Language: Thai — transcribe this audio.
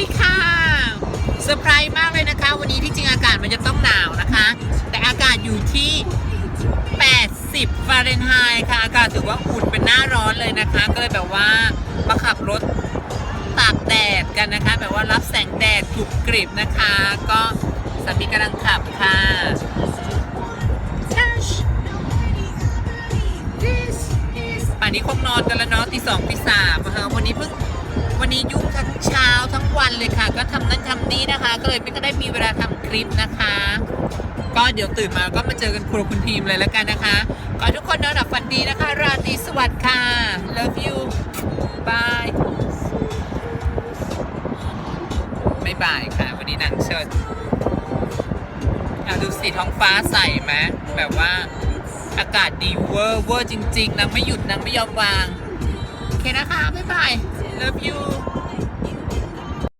ดีค่ะเซอร์ไพรส์มากเลยนะคะ วันนี้ที่จริงอากาศมันจะต้องหนาวนะคะ แต่อากาศอยู่ที่ 80ฟาเรนไฮต์ค่ะ อากาศถือว่าอุ่นเป็นหน้าร้อนเลยนะคะ ก็เลยแบบว่ามาขับรถตากแดดกันนะคะ แบบว่ารับแสงแดดกรุบกริบนะคะ ก็สามีกำลังขับค่ะ ป่านนี้คงนอนกันแล้วเนาะตีสองตีสามนะคะวันนี้เพิ่ง เลยค่ะ ก็ทำนั่นทำนี่นะคะ ก็เลยไม่ก็ได้มีเวลาทำคลิปนะคะ ก็เดี๋ยวตื่นมาก็มาเจอกันครัวคุณทีมเลยแล้วกันนะคะก็ทุกคนนอนหลับฝันดีนะคะ ราตรีสวัสดิ์ค่ะ love you bye ไม่บายค่ะ วันนี้นางเชิดเอาดูสิท้องฟ้าใสไหมแบบว่าอากาศดีเวอร์เวอร์จริงๆนางไม่หยุดนางไม่ยอมวาง โอเคนะคะ บ๊ายบาย love you